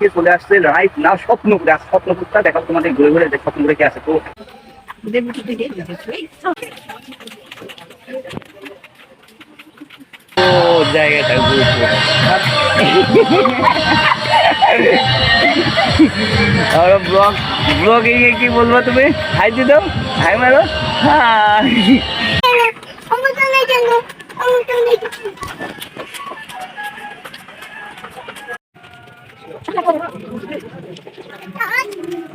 কে চলে আসছে রাইট না স্বপ্নপুরে আর স্বপ্নপুরটা দেখাবো তোমাদের, ঘুরে ঘুরে যে স্বপ্নপুরে কি আছে। তো জায়গাটা আর ব্লগ কি বলব তুমি? হাই দি দাও হাই মারো Trời ơi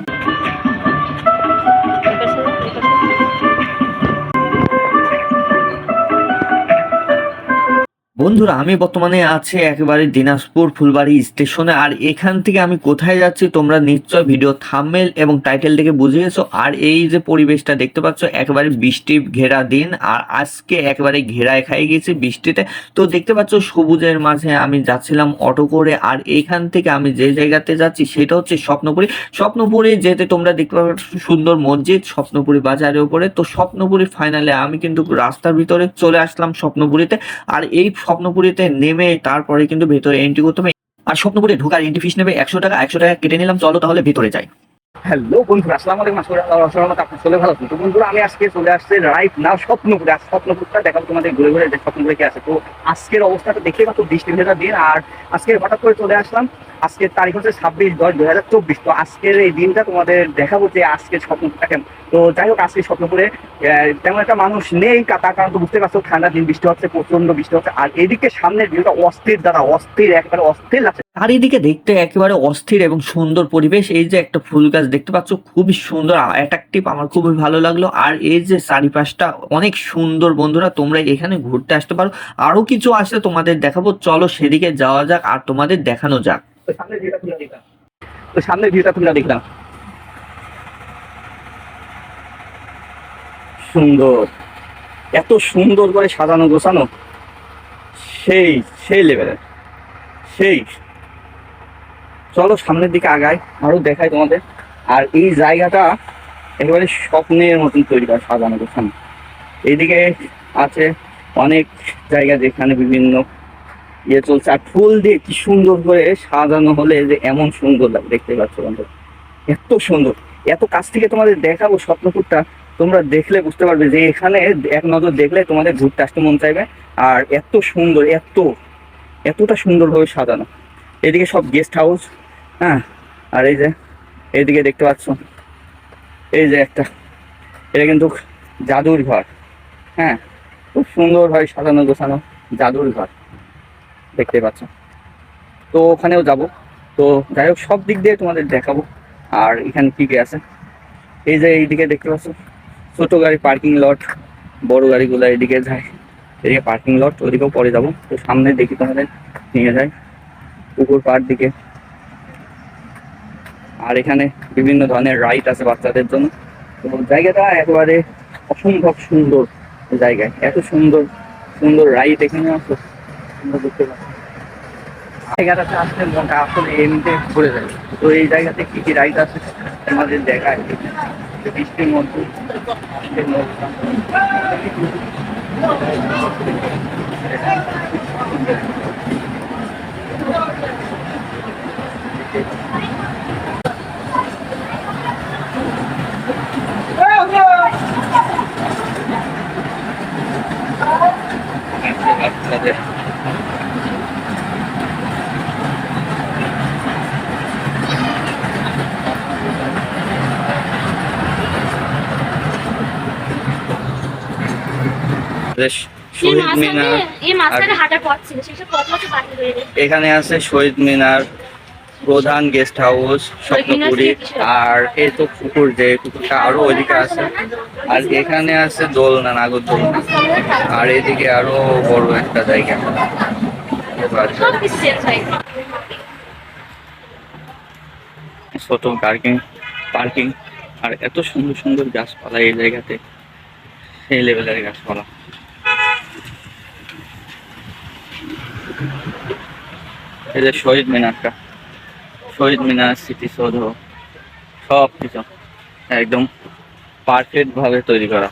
বন্ধুরা, আমি বর্তমানে আছি একেবারে দিনাজপুর ফুলবাড়ি স্টেশনে, আর এখান থেকে আমি কোথায় যাচ্ছি তোমরা নিশ্চয় ভিডিও থামমেল এবং টাইটেল থেকে বুঝে গেছো। আর এই যে পরিবেশটা দেখতে পাচ্ছ, একেবারে বৃষ্টি ঘেরা দিন, আর আজকে একেবারে ঘেরায় খাই গেছি বৃষ্টিতে। তো দেখতে পাচ্ছ, সবুজের মাঝে আমি যাচ্ছিলাম অটো করে, আর এইখান থেকে আমি যে জায়গাতে যাচ্ছি সেটা হচ্ছে স্বপ্নপুরী। স্বপ্নপুরী যেতে তোমরা দেখতে পাচ্ছ সুন্দর মসজিদ, স্বপ্নপুরি বাজারের উপরে। তো স্বপ্নপুরি ফাইনালে আমি কিন্তু রাস্তার ভিতরে চলে আসলাম স্বপ্নপুরীতে। আর এই স্বপ্নপুরীতে নেমে তারপরে কিন্তু ভেতরে এন্ট্রি করতে হবে। আর স্বপ্নপুরে ঢোকার এন্ট্রি ফিস নেবে একশো টাকা একশো টাকা কেটে নিলাম, চলো তাহলে ভেতরে যাই। হ্যালো বন্ধুরা চলে ভালো তো বন্ধুরা, আমি আজকে চলে আসছে রাইট না স্বপ্নপুরে। স্বপ্নপুরটা দেখাবো তোমাদের ঘুরে ঘুরে স্বপ্নপুরে আছে। তো আজকের অবস্থাটা দেখে ভেজা দিন। আর আজকে হঠাৎ করে চলে আসলাম। আজকের তারিখ হচ্ছে ছাব্বিশ দশ দুই হাজার চব্বিশ। তো আজকের এই দিনটা তোমাদের দেখাবো যে আজকের স্বপ্নপুরটা কেমন। তো যাই হোক, আজকে স্বপ্নপুরে তেমন একটা মানুষ নেই তার কারণ তো বুঝতে পারছ, ঠান্ডা দিন, বৃষ্টি হচ্ছে প্রচণ্ড বৃষ্টি হচ্ছে। আর এদিকে সামনের ভিউটা অস্থির দ্বারা অস্থির, একবারে অস্থির লাগছে। চারিদিকে দেখতে একেবারে অস্থির এবং সুন্দর পরিবেশ। এই যে একটা ফুল গাছ দেখতে পাচ্ছ, খুবই সুন্দর অ্যাট্রাকটিভ আমার খুবই ভালো লাগল। আর এই যে চারিপাশটা অনেক সুন্দর বন্ধুরা, তোমরা এখানে ঘুরতে আসতে পারো। আরও কিছু আসলে তোমাদের দেখাবো। চলো সেদিকে যাওয়া যাক আর তোমাদের দেখানো যাক। সামনের ভিউটা তুলে দেখলাম তো সামনের ভিউটা তুলে দেখলাম সুন্দর। এত সুন্দর করে সাজানো গোছানো। সেই সেই লেভেলের সেই। চলো সামনের দিকে আগাই, আরও দেখাই তোমাদের। আর এই জায়গাটা একেবারে স্বপ্নের মতন তৈরি করা সাজানো গোছানো এইদিকে আছে অনেক জায়গা যেখানে বিভিন্ন ইয়ে চলছে। আর ফুল দিয়ে কি সুন্দর করে সাজানো হলে যে এমন সুন্দর লাগে, দেখতে পাচ্ছ বন্ধু এত সুন্দর। এত কাছ থেকে তোমাদের দেখাবো স্বপ্নপুরটা তোমরা দেখলে বুঝতে পারবে যে এখানে এক নজর দেখলে তোমাদের ঘুরতে আসতে মন চাইবে। আর এত সুন্দর, এত, এতটা সুন্দরভাবে সাজানো। এদিকে সব গেস্ট হাউস হ্যাঁ আর এই যে, এইদিকে দেখতে পাচ্ছ? এই যে একটা। এটা কিন্তু জাদুর ঘর। হ্যাঁ খুব সুন্দর সুন্দরভাবে সাজানো গোছানো জাদুর ঘর। দেখতে পাচ্ছ? তো ওখানেও যাব। তো যাই হোক, সব দিক দিয়ে তোমাদের দেখাবো। আর এখানে কি কি আছে? এই যে এইদিকে দেখতে পাচ্ছ? ছোট গাড়ি পার্কিং লট বড় গাড়িগুলো এদিকে যায়। এদিকে পার্কিং লট ওদিকেও পরে যাব। তো সামনে দেখি তোমাদের নিয়ে যায় পুকুর পাড় দিকে। আর এখানে বিভিন্ন ধরনের রাইড আছে বাচ্চাদের জন্য। তো জায়গাটা একেবারে অসম্ভব সুন্দর জায়গায়। এত সুন্দর সুন্দর রাইড এখানে আছে। জায়গাটাতে আসলে মনটা আসলে এমনিতে ঘুরে যায়। তো এই জায়গাতে কি কি রাইড আছে আমাদের দেখায়। বৃষ্টির মধ্যে বৃষ্টির মধ্যে বাচ্চাদের বেশ এই শহীদ মাঝখানে মিনার এই মাঝখানে হাঁটার পথ ছিল সেসব পথগুলো বাতিল হয়ে গেছে এখানে আছে শহীদ মিনার প্রধান গেস্ট হাউস স্বপ্নপুরী আর এই তো পুকুর যে পুকুরটা আরও ওইদিকে আছে। আর এখানে আছে দোলনা নাগর দোলনা। আর এদিকে আরও বড় একটা জায়গা। ছোট পার্কিং পার্কিং আর এত সুন্দর সুন্দর গাছপালা এই জায়গাতে। সেই লেভেলের গাছপালা। এই যে শহীদ মিনারটা শহীদ মিনার স্মৃতিসৌধ সব কিছু। একদম পারফেক্ট ভাবে তৈরি করা।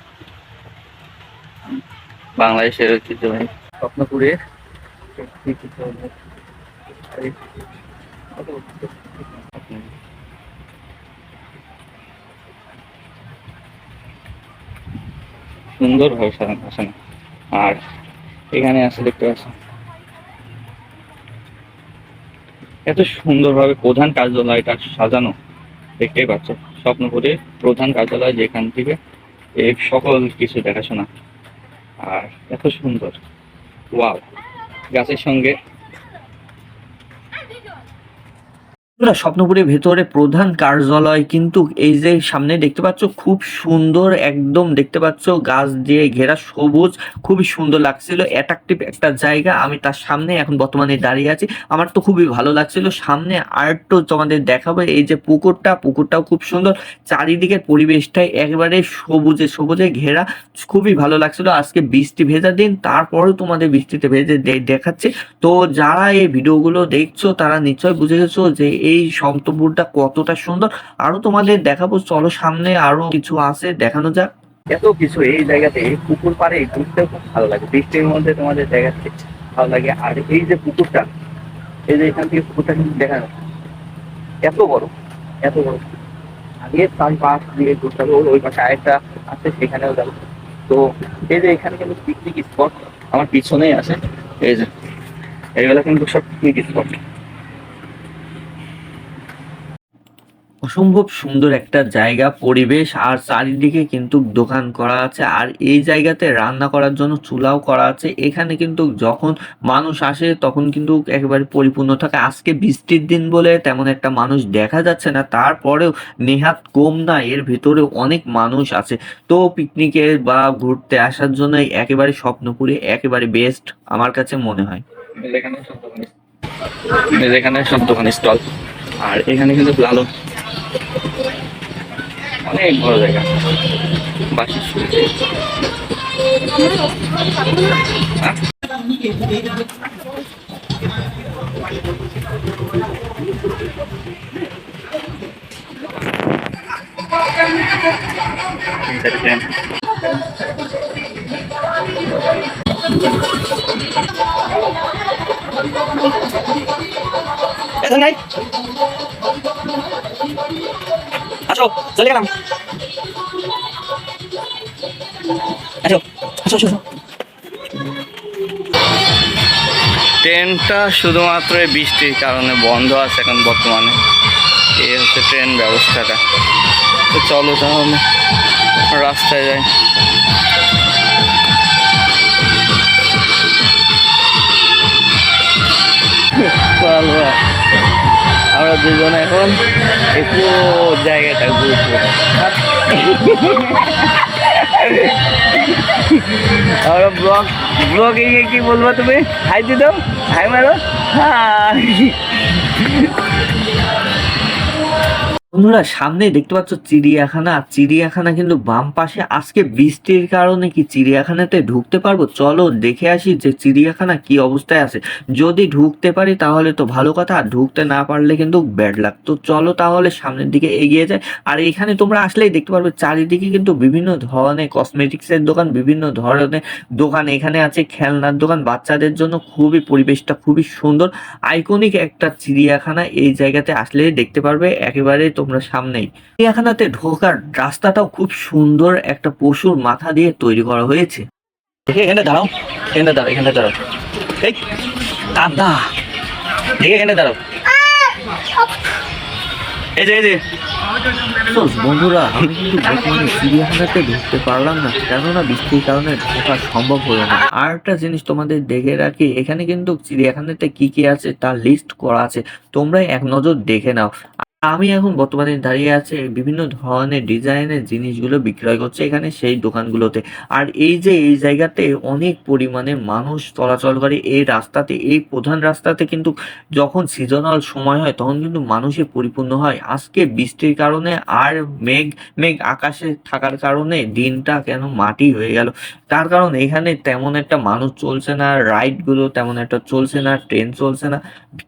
বাংলাদেশের ঐতিহ্যবাহী। স্মৃতিসৌধ সুন্দরভাবে সাজানো আর এখানে আছে দেখতে পাচ্ছেন এত সুন্দরভাবে প্রধান কার্যালয়টা সাজানো, দেখতেই পাচ্ছ, স্বপ্নপুরের প্রধান কার্যালয় যেখান থেকে এই সকল কিছু দেখাশোনা। আর এত সুন্দর, ওয়াও, গাছের সঙ্গে বন্ধুরা, স্বপ্নপুরের ভেতরে প্রধান কার্যালয় কিন্তু এই যে সামনে দেখতে পাচ্ছ, খুব সুন্দর একদম দেখতে পাচ্ছ, গাছ দিয়ে ঘেরা সবুজ, খুবই সুন্দর লাগছিল অ্যাট্রাকটিভ একটা জায়গা। আমি তার সামনে এখন বর্তমানে দাঁড়িয়ে আছি। আমার তো খুবই ভালো লাগছিল। সামনে আরেকটু তোমাদের দেখাবো, এই যে পুকুরটা, পুকুরটাও খুব সুন্দর। চারিদিকের পরিবেশটাই একবারে সবুজে সবুজে ঘেরা, খুবই ভালো লাগছিল। আজকে বৃষ্টি ভেজা দিন, তারপরেও তোমাদের বৃষ্টিতে ভেজে দেখাচ্ছে। তো যারা এই ভিডিওগুলো দেখছ, তারা নিশ্চয় বুঝে গেছো যে এই সপ্তপুরটা কতটা সুন্দর। আরও তোমাদের দেখাবো, চলো সামনে আরও কিছু আছে, দেখানো যাক। এত কিছু এই জায়গাতে পুকুর পাড়ে ঘুরতেও খুব ভালো লাগে। বৃষ্টির মধ্যে তোমাদের দেখাচ্ছে, ভালো লাগে। আর এই যে পুকুরটা, এই যে এখান থেকে পুকুরটা কিন্তু দেখা যাচ্ছে এত বড় এত বড়। আগে তার পাশ দিয়ে ঘুরতে হবে ওই পাশে আরেকটা আছে, সেখানেও যাব। তো এই যে এখানে কিন্তু পিকনিক স্পট আমার পিছনেই আছে। এই যে, এইগুলো কিন্তু সব পিকনিক স্পট অসম্ভব সুন্দর একটা জায়গা, পরিবেশ, আর চারিদিকে কিন্তু দোকান করা আছে, আর এই জায়গাতে রান্না করার জন্য চুলাও করা আছে। এখানে কিন্তু যখন মানুষ আসে, তখন কিন্তু একেবারে পরিপূর্ণ থাকে। আজকে বৃষ্টির দিন বলে তেমন একটা মানুষ দেখা যাচ্ছে না, তারপরেও নেহাত কম না, এর ভেতরে অনেক মানুষ আছে। তো পিকনিকে বা ঘুরতে আসার জন্য একেবারে স্বপ্নপুরে, একেবারে বেস্ট আমার কাছে মনে হয়। এখানে সব দোকান স্টল আর এখানে কিন্তু লালন। অনেক বড় জায়গা বাসের সুবিধা হ্যাঁ? Entertainment. আসো চলে গেলাম আসো আসো আসো। ট্রেনটা শুধুমাত্র এই বৃষ্টির কারণে বন্ধ আছে এখন বর্তমানে। এই হচ্ছে ট্রেন ব্যবস্থাটা। তো চলো তাহলে রাস্তায় যাই। চলো। আমরা দুজন এখন একটু জায়গাটা ঘুরবো আমরা ব্লগ ব্লগে গিয়ে কি বলব তুমি? হাই দি দাও হাই মারো। হাই। বন্ধুরা সামনে দেখতে পাচ্ছ চিড়িয়াখানা। চিড়িয়াখানা কিন্তু বাম পাশে। আজকে বৃষ্টির কারণে কি চিড়িয়াখানাতে ঢুকতে পারব? চলো দেখে আসি যে চিড়িয়াখানা কি অবস্থায় আছে। যদি ঢুকতে পারি তাহলে তো ভালো কথা, আর ঢুকতে না পারলে কিন্তু ব্যাড লাগ তো চলো তাহলে সামনের দিকে এগিয়ে যায় আর এখানে তোমরা আসলেই দেখতে পারবে, চারিদিকে কিন্তু বিভিন্ন ধরনের কসমেটিক্সের দোকান, বিভিন্ন ধরনের দোকান। এখানে আছে খেলনার দোকান। বাচ্চাদের জন্য খুবই পরিবেশটা খুবই সুন্দর। আইকনিক একটা চিড়িয়াখানা। এই জায়গাতে আসলে দেখতে পারবে, একেবারে তোমরা সামনেই। চিড়িয়াখানাতে ঢোকার রাস্তাটাও খুব সুন্দর একটা পশুর মাথা দিয়ে তৈরি করা হয়েছে। এখানে দাঁড়াও এখানে দাঁড়াও এখানে দাঁড়াও। এই দাদা দেখে এখানে দাঁড়াও। এই যে বন্ধুরা, আমি কিন্তু বর্তমানে চিড়িয়াখানাতে ঢুকতে পারলাম না, কেননা বৃষ্টির কারণে ঢোকা সম্ভব হলো না। আর একটা জিনিস তোমাদের দেখে রাখি, এখানে কিন্তু চিড়িয়াখানাতে কি কি আছে তার লিস্ট করা আছে। তোমরা এক নজর দেখে নাও। আমি এখন বর্তমানে দাঁড়িয়ে আছে বিভিন্ন ধরনের ডিজাইনের জিনিসগুলো বিক্রয় করছে এখানে সেই দোকানগুলোতে। আর এই যে এই জায়গাতে অনেক পরিমাণে মানুষ চলাচল করে, এই রাস্তাতে, এই প্রধান রাস্তাতে কিন্তু যখন সিজনাল সময় হয় তখন কিন্তু মানুষে পরিপূর্ণ হয়। আজকে বৃষ্টির কারণে আর মেঘ মেঘ আকাশে থাকার কারণে দিনটা কেন মাটি হয়ে গেল। তার কারণ এখানে তেমন একটা মানুষ চলছে না রাইডগুলো তেমন একটা চলছে না ট্রেন চলছে না।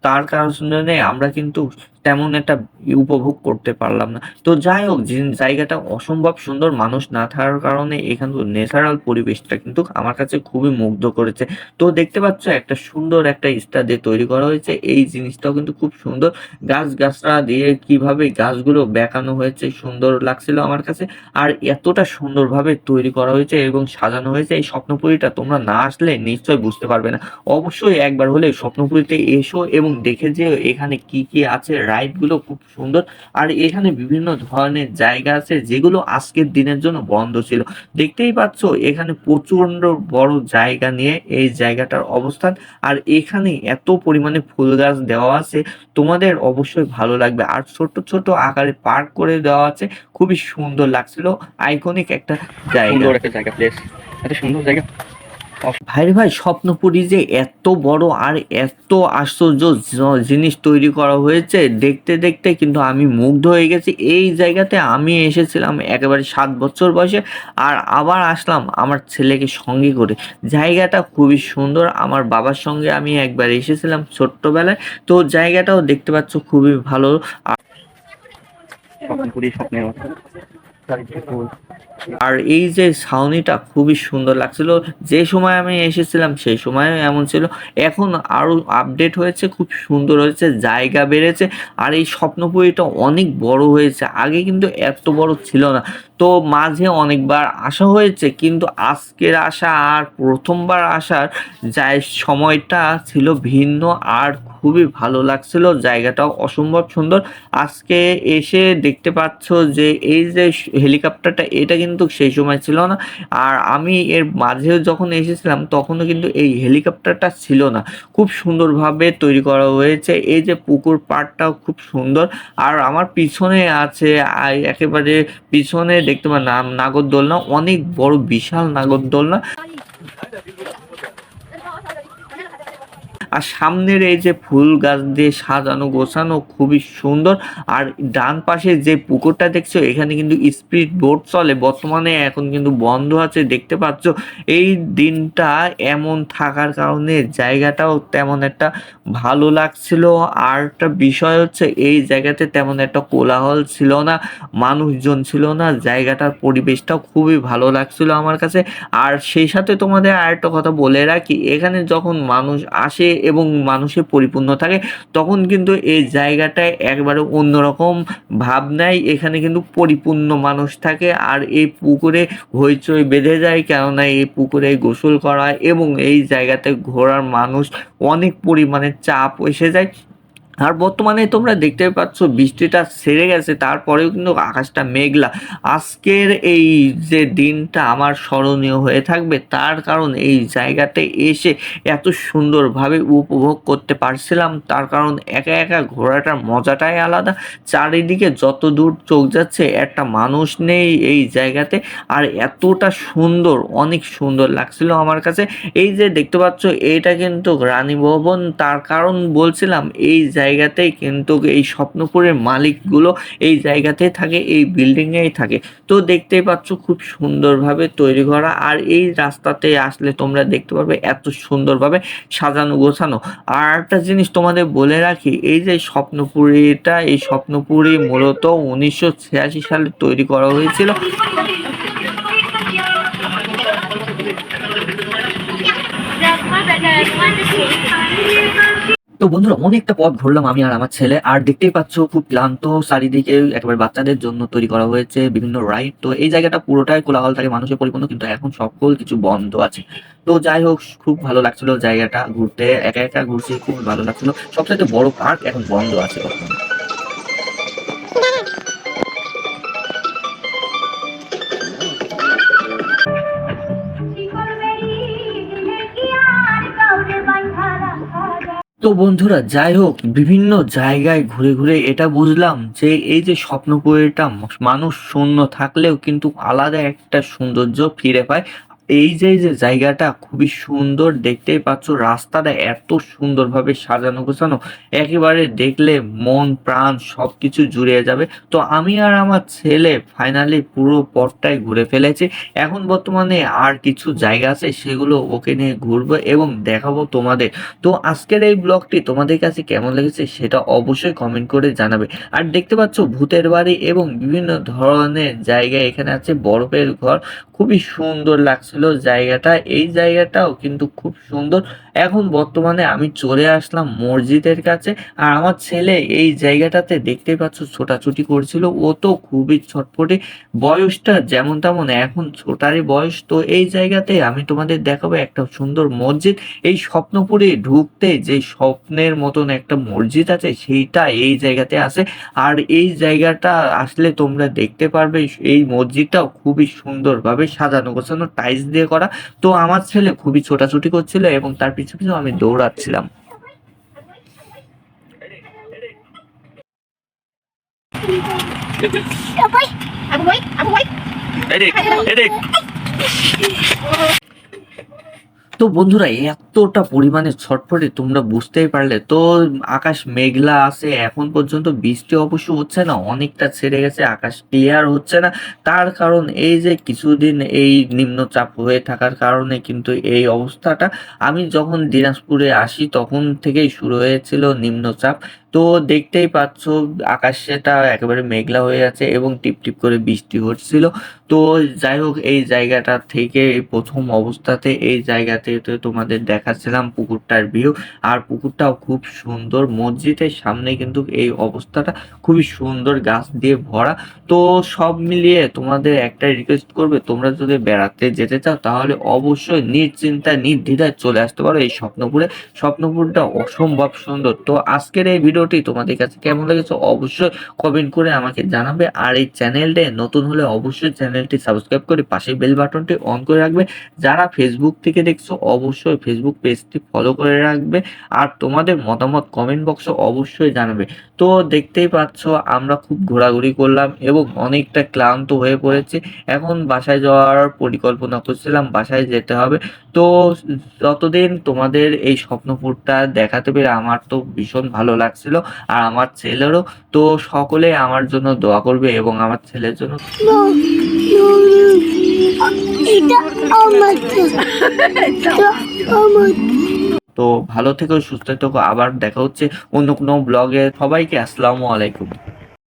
তার কারণে আমরা কিন্তু তেমন একটা উপভোগ করতে পারলাম না। তো যাই হোক জায়গাটা অসম্ভব সুন্দর মানুষ না থাকার কারণে এখানে ন্যাচারাল পরিবেশটা কিন্তু আমার কাছে খুবই মুগ্ধ করেছে। তো দেখতে পাচ্ছ, একটা সুন্দর একটা স্টার দিয়ে তৈরি করা হয়েছে। এই জিনিসটাও কিন্তু খুব সুন্দর। গাছ গাছরা দিয়ে কীভাবে গাছগুলো বেঁকানো হয়েছে, সুন্দর লাগছিল আমার কাছে। আর এতটা সুন্দরভাবে তৈরি করা হয়েছে এবং সাজানো হয়েছে, এই স্বপ্নপুরীটা তোমরা না আসলে নিশ্চয় বুঝতে পারবে না। অবশ্যই একবার হলে স্বপ্নপুরীতে এসো এবং দেখে যে এখানে কি কি আছে। রাইডগুলো খুব সুন্দর। আর এখানে বিভিন্ন ধরনের জায়গা আছে যেগুলো আজকের দিনের জন্য বন্ধ ছিল। দেখতেই পাচ্ছ, এখানে প্রচণ্ড বড় জায়গা নিয়ে এই জায়গাটার অবস্থান। আর এখানে এত পরিমাণে ফুল গাছ দেওয়া আছে, তোমাদের অবশ্যই ভালো লাগবে। আর ছোট ছোট আকারে পার্ক করে দেওয়া আছে, খুবই সুন্দর লাগছিল। আইকনিক একটা জায়গা। একটা জায়গা প্লেস এত সুন্দর জায়গা। ভাই ভাই, স্বপ্নপুরী যে এত বড় আর এত আশ্চর্য জিনিস তৈরি করা হয়েছে, দেখতে দেখতে কিন্তু আমি মুগ্ধ হয়ে গেছি। এই জায়গাতে আমি এসেছিলাম একেবারে সাত বছর বয়সে আর আবার আসলাম আমার ছেলেকে সঙ্গে করে। জায়গাটা খুবই সুন্দর, আমার বাবার সঙ্গে আমি একবার এসেছিলাম ছোট্টবেলায়। তো জায়গাটাও দেখতে পাচ্ছ খুবই ভালো। স্বপ্নপুরি স্বপ্নের। আর এই যে ছাউনিটা খুবই সুন্দর লাগছিল। যে সময় আমি এসেছিলাম, সেই সময় এমন ছিল। এখন আরও আপডেট হয়েছে, খুব সুন্দর হয়েছে, জায়গা বেড়েছে। আর এই স্বপ্নপুরীটা অনেক বড় হয়েছে। আগে কিন্তু এত বড় ছিল না। তো মাঝে অনেকবার আসা হয়েছে, কিন্তু আজকের আসা আর প্রথমবার আসার যাই সময়টা ছিল ভিন্ন আর খুবই ভালো লাগছিল। জায়গাটাও অসম্ভব সুন্দর। আজকে এসে দেখতে পাচ্ছ যে এই যে হেলিকপ্টারটা এটা কিন্তু সেই সময় ছিল না। আর আমি এর মাঝে যখন এসেছিলাম, তখনও কিন্তু এই হেলিকপ্টারটা ছিল না। খুব সুন্দরভাবে তৈরি করা হয়েছে। এই যে পুকুর পাড়টাও খুব সুন্দর। আর আমার পিছনে আছে একেবারে পিছনে দেখতে পান নাগরদোলনা। অনেক বড়, বিশাল নাগরদোলনা। আর সামনের এই যে ফুল গাছ দিয়ে সাজানো, গোছানো খুবই সুন্দর। আর ডান পাশে যে পুকুরটা দেখছ, এখানে কিন্তু স্পিড বোট চলে। বর্তমানে এখন কিন্তু বন্ধ আছে, দেখতে পাচ্ছ। এই দিনটা এমন থাকার কারণে জায়গাটাও তেমন একটা ভালো লাগছিল। আর একটা বিষয় হচ্ছে, এই জায়গাতে তেমন একটা কোলাহল ছিল না, মানুষজন ছিল না, জায়গাটার পরিবেশটাও খুবই ভালো লাগছিল আমার কাছে। আর সেই সাথে তোমাদের আরেকটা কথা বলে রাখি, এখানে যখন মানুষ আসে এবং মানুষে পরিপূর্ণ থাকে, তখন কিন্তু এই জায়গাটায় একবারে অন্যরকম ভাব নেয় এখানে কিন্তু পরিপূর্ণ মানুষ থাকে। আর এই পুকুরে হইচই বেঁধে যায়, কেননা এই পুকুরে গোসল করা এবং এই জায়গাতে ঘোরার মানুষ অনেক পরিমাণে চাপ এসে যায়। আর বর্তমানে তোমরা দেখতে পাচ্ছ, বৃষ্টিটা সেরে গেছে, তারপরেও কিন্তু আকাশটা মেঘলা। আজকের এই যে দিনটা আমার স্মরণীয় হয়ে থাকবে, তার কারণ এই জায়গাতে এসে এত সুন্দরভাবে উপভোগ করতে পারছিলাম। তার কারণ একা একা ঘোরাটার মজাটাই আলাদা। চারিদিকে যত দূর চোখ যাচ্ছে, একটা মানুষ নেই এই জায়গাতে। আর এতটা সুন্দর, অনেক সুন্দর লাগছিল আমার কাছে। এই যে দেখতে পাচ্ছ, এটা কিন্তু রানী ভবন। তার কারণ বলছিলাম, এই জায়গাতেই কিন্তু এই স্বপ্নপুরের মালিকগুলো এই জায়গাতেই থাকে, এই বিল্ডিংয়েই থাকে। তো দেখতেই পাচ্ছ খুব সুন্দরভাবে তৈরি করা আর এই রাস্তাতে আসলে তোমরা দেখতে পারবে এত সুন্দরভাবে সাজানো গোছানো। আর একটা জিনিস তোমাদের বলে রাখি, এই যে স্বপ্নপুরীটা, এই স্বপ্নপুরী মূলত উনিশশো ছিয়াশি সালে তৈরি করা হয়েছিল। তো বন্ধুরা, অনেকটা পথ ঘুরলাম আমি আর আমার ছেলে। আর দেখতেই পাচ্ছ, খুব ক্লান্ত, চারিদিকে একেবারে বাচ্চাদের জন্য তৈরি করা হয়েছে, বিভিন্ন রাইড তো এই জায়গাটা পুরোটাই কোলাহল থাকে মানুষের পরিপূর্ণ, কিন্তু এখন সকল কিছু বন্ধ আছে। তো যাই হোক, খুব ভালো লাগছিল জায়গাটা ঘুরতে। একা একা ঘুরছি, খুব ভালো লাগছিল। সবচেয়ে বড় পার্ক এখন বন্ধ আছে। তো বন্ধুরা, যাই হোক, বিভিন্ন জায়গায় ঘুরে ঘুরে এটা বুঝলাম যে এই যে স্বপ্নপুরীটা মানুষ শূন্য থাকলেও কিন্তু আলাদা একটা সৌন্দর্য ফিরে পায়। এই যে যে জায়গাটা খুবই সুন্দর দেখতেই পাচ্ছ, রাস্তাটা এত সুন্দরভাবে সাজানো গোছানো, একেবারে দেখলে মন, প্রাণ সবকিছু জুড়িয়ে যাবে। তো আমি আর আমার ছেলে ফাইনালি পুরো পথটাই ঘুরে ফেলেছি। এখন বর্তমানে আর কিছু জায়গা আছে, সেগুলো ওকে নিয়ে ঘুরবো এবং দেখাবো তোমাদের। তো আজকের এই ব্লগটি তোমাদের কাছে কেমন লেগেছে সেটা অবশ্যই কমেন্ট করে জানাবে। আর দেখতে পাচ্ছ, ভূতের বাড়ি এবং বিভিন্ন ধরনের জায়গা এখানে আছে, বরফের ঘর। খুবই সুন্দর লাগছিল জায়গাটা। এই জায়গাটাও কিন্তু খুব সুন্দর। এখন বর্তমানে আমি চলে আসলাম মসজিদের কাছে আর আমার ছেলে এই জায়গাটাতে দেখতে পাচ্ছ ছোটাছুটি করছিল। ও তো খুবই ছটপটে বয়সটা যেমন তেমন এখন ছোটারই বয়স। তো এই জায়গাতে আমি তোমাদের দেখাবো একটা সুন্দর মসজিদ। এই স্বপ্নপুরে ঢুকতে যে স্বপ্নের মতন একটা মসজিদ আছে সেইটা এই জায়গাতে আছে। আর এই জায়গাটা আসলে তোমরা দেখতে পারবে এই মসজিদটাও খুবই সুন্দরভাবে সাজানো গোছানো টাইলস দিয়ে করা। তো আমার ছেলে খুবই ছোটাছুটি করছিল এবং তার পিছু পিছু আমি দৌড়াচ্ছিলাম। তো বন্ধুরা এতটা পরিমাণে ছটফটে তোমরা বুঝতেই পারলে। তো আকাশ মেঘলা আছে, এখন পর্যন্ত বৃষ্টি অবশ্য হচ্ছে না, অনেকটা ছেড়ে গেছে, আকাশ ক্লিয়ার হচ্ছে না। তার কারণ এই যে কিছুদিন এই নিম্নচাপ হয়ে থাকার কারণে কিন্তু এই অবস্থাটা, আমি যখন দিনাজপুরে আসি তখন থেকেই শুরু হয়েছিল নিম্নচাপ। তো দেখতেই পাচ্ছ, আকাশটা একেবারে মেঘলা হয়ে আছে এবং টিপ টিপ করে বৃষ্টি হচ্ছিল। তো যাই হোক, এই জায়গাটা থেকে প্রথম অবস্থাতে, এই জায়গাতে তোমাদের তোমাদের দেখাচ্ছিলাম পুকুরটার ভিউ আর পুকুরটাও খুব সুন্দর। মসজিদের সামনে কিন্তু এই অবস্থাটা খুবই সুন্দর গাছ দিয়ে ভরা। তো সব মিলিয়ে তোমাদের একটা রিকোয়েস্ট করবে, তোমরা যদি বেড়াতে যেতে চাও তাহলে অবশ্যই নিশ্চিন্তা নির্দ্বিধায় চলে আসতে পারো এই স্বপ্নপুরে। স্বপ্নপুরটা অসম্ভব সুন্দর। তো আজকের এই ভিডিওটি তোমাদের কাছে কেমন লেগেছে অবশ্যই কমেন্ট করে আমাকে জানাবে। আর এই চ্যানেলটা নতুন হলে অবশ্যই চ্যানেলটি সাবস্ক্রাইব করে পাশে বেল বাটনটি অন করে রাখবে। যারা ফেসবুক থেকে দেখছ, অবশ্যই ফেসবুক পেজটি ফলো করে রাখবে আর তোমাদের মতামত কমেন্ট বক্সে অবশ্যই জানাবে তো দেখতেই পাচ্ছ আমরা খুব ঘোরাঘুরি করলাম এবং অনেকটা ক্লান্ত হয়ে পড়েছে এখন বাসায় যাওয়ার পরিকল্পনা করছিলাম বাসায় যেতে হবে তো যতদিন তোমাদের এই স্বপ্নপুরটা দেখাতে পেরে আমার তো ভীষণ ভালো লাগছিল আর আমার ছেলেরও তো সকলে আমার জন্য দোয়া করবে এবং আমার ছেলের জন্য তো ভালো থেকো সুস্থ থেকো আবার দেখা হচ্ছে অন্য কোনো ব্লগে সবাইকে আসসালামু আলাইকুম।